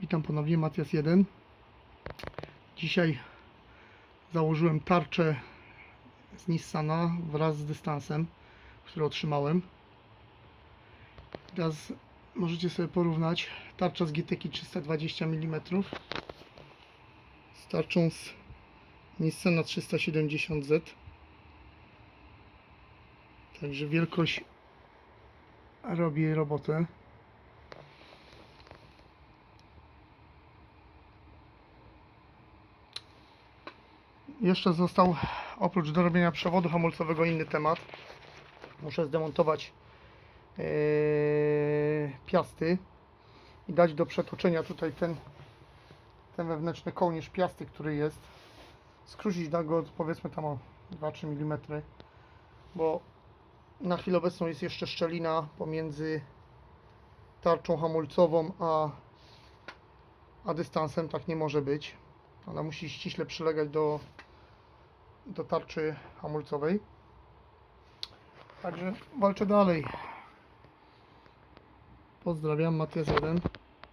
Witam ponownie, Matias 1. Dzisiaj założyłem tarczę z Nissana wraz z dystansem, który otrzymałem. Teraz możecie sobie porównać tarcza z GTK 320 mm z tarczą z Nissana 370Z. Także wielkość robi robotę. Jeszcze został oprócz dorobienia przewodu hamulcowego inny temat. Muszę zdemontować yy, piasty i dać do przetoczenia tutaj ten, ten wewnętrzny kołnierz piasty, który jest. Skrócić na go powiedzmy tam o 2-3 mm, bo na chwilę obecną jest jeszcze szczelina pomiędzy tarczą hamulcową a, a dystansem. Tak nie może być. Ona musi ściśle przylegać do, do tarczy hamulcowej. Także walczę dalej. Pozdrawiam, Matias 1.